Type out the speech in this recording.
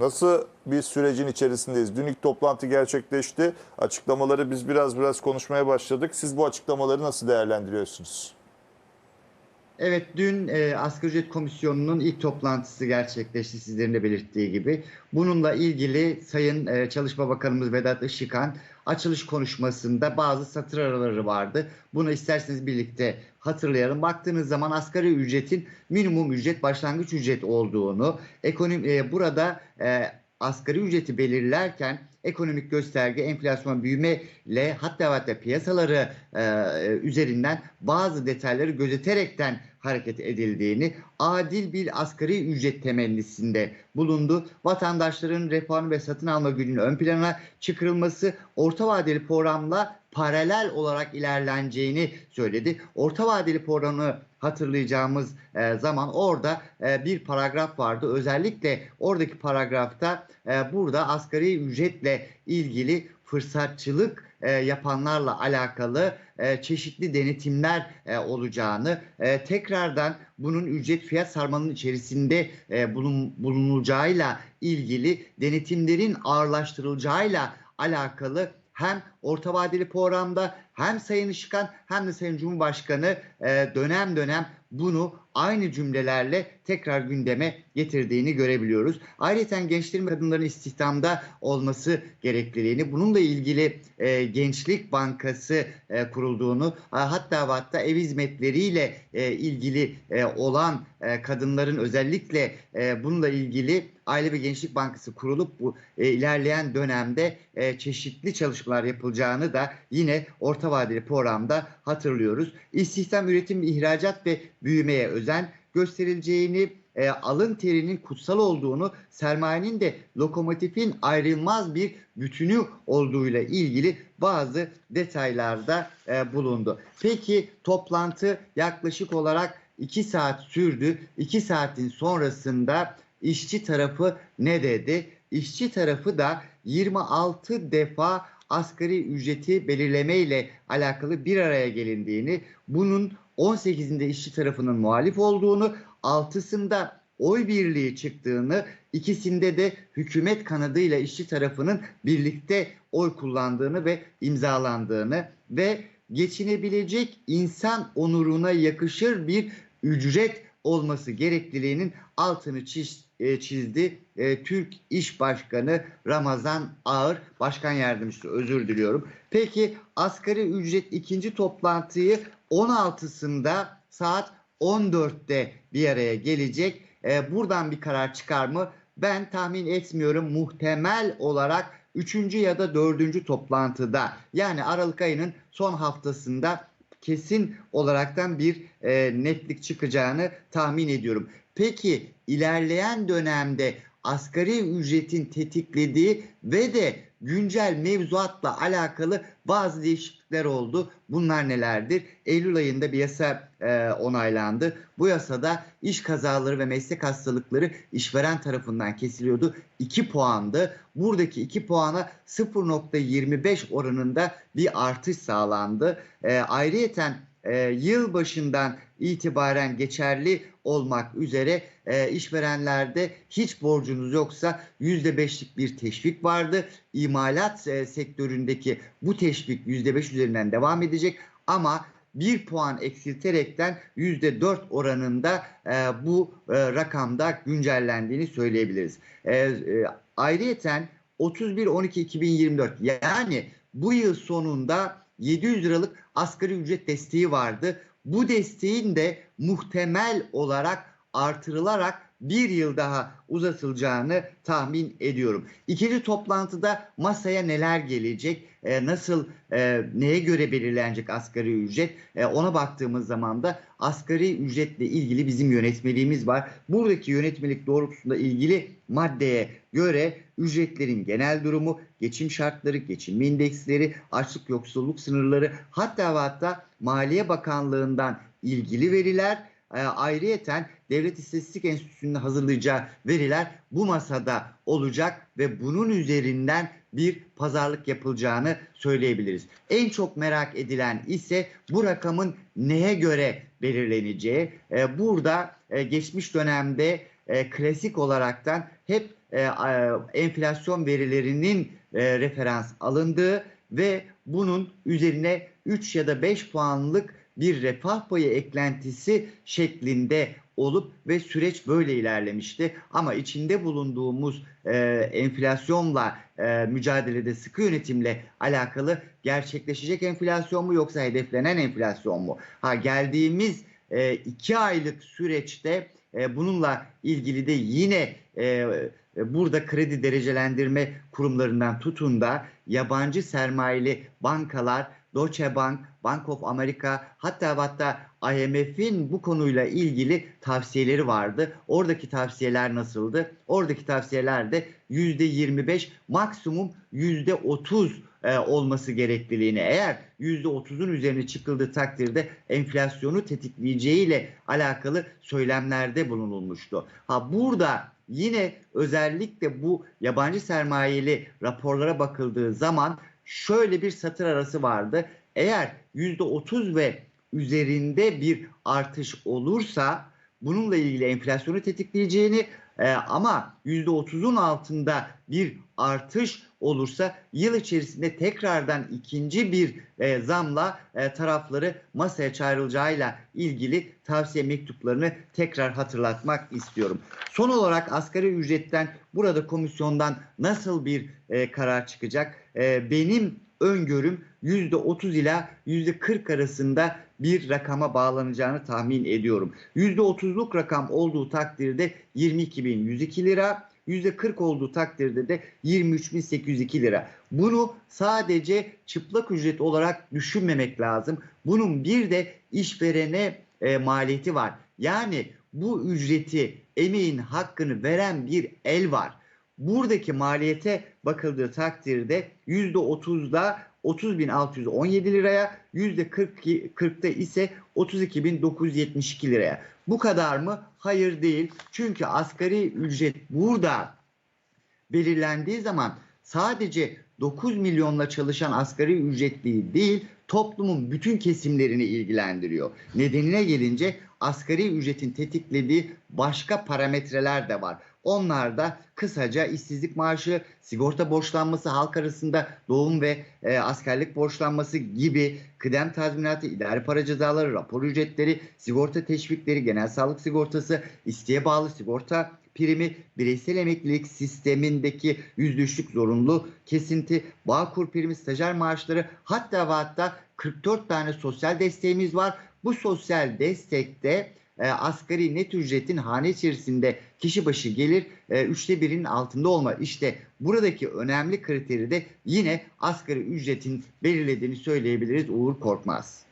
Nasıl bir sürecin içerisindeyiz? Dün ilk toplantı gerçekleşti. Açıklamaları biz biraz biraz konuşmaya başladık. Siz bu açıklamaları nasıl değerlendiriyorsunuz? Evet dün e, Asgari Ücret Komisyonu'nun ilk toplantısı gerçekleşti sizlerin de belirttiği gibi. Bununla ilgili Sayın e, Çalışma Bakanımız Vedat Işıkhan açılış konuşmasında bazı satır araları vardı. Bunu isterseniz birlikte hatırlayalım. Baktığınız zaman asgari ücretin minimum ücret başlangıç ücret olduğunu, ekonomi e, burada e, asgari ücreti belirlerken ekonomik gösterge, enflasyon büyümeyle hatta hatta piyasaları e, üzerinden bazı detayları gözeterekten hareket edildiğini, adil bir asgari ücret temennisinde bulundu. Vatandaşların refahını ve satın alma gücünün ön plana çıkarılması, orta vadeli programla paralel olarak ilerleneceğini söyledi. Orta vadeli programı hatırlayacağımız e, zaman orada e, bir paragraf vardı. Özellikle oradaki paragrafta e, burada asgari ücretle ilgili fırsatçılık e, yapanlarla alakalı e, çeşitli denetimler e, olacağını, e, tekrardan bunun ücret fiyat sarmalının içerisinde e, bulun, bulunulacağıyla ilgili denetimlerin ağırlaştırılacağıyla alakalı hem orta vadeli programda hem Sayın Işıkhan hem de Sayın Cumhurbaşkanı e, dönem dönem bunu aynı cümlelerle tekrar gündeme getirdiğini görebiliyoruz. Ayrıca gençlerin ve kadınların istihdamda olması gerekliliğini, bununla ilgili e, Gençlik Bankası e, kurulduğunu, hatta ve hatta ev hizmetleriyle e, ilgili e, olan e, kadınların özellikle e, bununla ilgili Aile ve Gençlik Bankası kurulup bu e, ilerleyen dönemde e, çeşitli çalışmalar yapılacağını da yine orta vadeli programda hatırlıyoruz. İstihdam, üretim, ihracat ve büyümeye özen gösterileceğini, e, alın terinin kutsal olduğunu, sermayenin de lokomotifin ayrılmaz bir bütünü olduğuyla ilgili bazı detaylarda e, bulundu. Peki toplantı yaklaşık olarak 2 saat sürdü. 2 saatin sonrasında işçi tarafı ne dedi? İşçi tarafı da 26 defa asgari ücreti belirleme ile alakalı bir araya gelindiğini, bunun 18'inde işçi tarafının muhalif olduğunu, 6'sında oy birliği çıktığını, ikisinde de hükümet kanadıyla işçi tarafının birlikte oy kullandığını ve imzalandığını ve geçinebilecek insan onuruna yakışır bir ücret olması gerekliliğinin altını çiz, e, çizdi e, Türk İş Başkanı Ramazan Ağır, Başkan Yardımcısı özür diliyorum. Peki asgari ücret ikinci toplantıyı 16'sında saat 14'te bir araya gelecek. E, buradan bir karar çıkar mı? Ben tahmin etmiyorum. Muhtemel olarak 3. ya da 4. toplantıda yani Aralık ayının son haftasında kesin olaraktan bir e, netlik çıkacağını tahmin ediyorum. Peki ilerleyen dönemde asgari ücretin tetiklediği ve de güncel mevzuatla alakalı bazı değişiklikler oldu. Bunlar nelerdir? Eylül ayında bir yasa e, onaylandı. Bu yasada iş kazaları ve meslek hastalıkları işveren tarafından kesiliyordu. 2 puandı. Buradaki 2 puana 0.25 oranında bir artış sağlandı. E, ayrıyeten e, yıl başından itibaren geçerli olmak üzere e, işverenlerde hiç borcunuz yoksa %5'lik bir teşvik vardı. İmalat e, sektöründeki bu teşvik %5 üzerinden devam edecek ama bir puan eksilterekten %4 oranında e, bu e, rakamda güncellendiğini söyleyebiliriz. E, e, ayrıyeten 31-12-2024 yani bu yıl sonunda 700 liralık asgari ücret desteği vardı. Bu desteğin de muhtemel olarak artırılarak bir yıl daha uzatılacağını tahmin ediyorum. İkinci toplantıda masaya neler gelecek, e, nasıl, e, neye göre belirlenecek asgari ücret e, ona baktığımız zaman da asgari ücretle ilgili bizim yönetmeliğimiz var. Buradaki yönetmelik doğrultusunda ilgili maddeye göre ücretlerin genel durumu, geçim şartları, geçinme indeksleri, açlık yoksulluk sınırları hatta ve hatta Maliye Bakanlığı'ndan ilgili veriler e, ayrıyeten Devlet İstatistik Enstitüsü'nün hazırlayacağı veriler bu masada olacak ve bunun üzerinden bir pazarlık yapılacağını söyleyebiliriz. En çok merak edilen ise bu rakamın neye göre belirleneceği. E, burada e, geçmiş dönemde e, klasik olaraktan hep e, enflasyon verilerinin e, referans alındığı ve bunun üzerine 3 ya da 5 puanlık bir refah payı eklentisi şeklinde olup ve süreç böyle ilerlemişti. Ama içinde bulunduğumuz e, enflasyonla e, mücadelede sıkı yönetimle alakalı gerçekleşecek enflasyon mu yoksa hedeflenen enflasyon mu? Ha geldiğimiz e, iki aylık süreçte e, bununla ilgili de yine e, e, burada kredi derecelendirme kurumlarından tutun da yabancı sermayeli bankalar, Deutsche Bank, Bank of America hatta hatta IMF'in bu konuyla ilgili tavsiyeleri vardı. Oradaki tavsiyeler nasıldı? Oradaki tavsiyeler de %25 maksimum %30 e, olması gerekliliğini eğer %30'un üzerine çıkıldığı takdirde enflasyonu tetikleyeceğiyle alakalı söylemlerde bulunulmuştu. Ha burada yine özellikle bu yabancı sermayeli raporlara bakıldığı zaman şöyle bir satır arası vardı. Eğer %30 ve üzerinde bir artış olursa bununla ilgili enflasyonu tetikleyeceğini e, ama %30'un altında bir artış olursa yıl içerisinde tekrardan ikinci bir e, zamla e, tarafları masaya çağrılacağıyla ilgili tavsiye mektuplarını tekrar hatırlatmak istiyorum. Son olarak asgari ücretten burada komisyondan nasıl bir e, karar çıkacak? E, benim öngörüm %30 ila %40 arasında bir rakama bağlanacağını tahmin ediyorum. %30'luk rakam olduğu takdirde 22.102 lira, %40 olduğu takdirde de 23.802 lira. Bunu sadece çıplak ücret olarak düşünmemek lazım. Bunun bir de işverene e, maliyeti var. Yani bu ücreti, emeğin hakkını veren bir el var. Buradaki maliyete bakıldığı takdirde %30'da 30.617 liraya, %40'da ise 32.972 liraya. Bu kadar mı? Hayır değil. Çünkü asgari ücret burada belirlendiği zaman sadece 9 milyonla çalışan asgari ücretli değil, toplumun bütün kesimlerini ilgilendiriyor. Nedenine gelince asgari ücretin tetiklediği başka parametreler de var. Onlar da kısaca işsizlik maaşı, sigorta borçlanması, halk arasında doğum ve e, askerlik borçlanması gibi kıdem tazminatı, idari para cezaları, rapor ücretleri, sigorta teşvikleri, genel sağlık sigortası, isteğe bağlı sigorta primi, bireysel emeklilik sistemindeki %3'lük zorunlu kesinti, Bağkur primi, stajyer maaşları hatta ve hatta 44 tane sosyal desteğimiz var. Bu sosyal destekte e, asgari net ücretin hane içerisinde kişi başı gelir e, üçte birinin altında olma. İşte buradaki önemli kriteri de yine asgari ücretin belirlediğini söyleyebiliriz Uğur Korkmaz.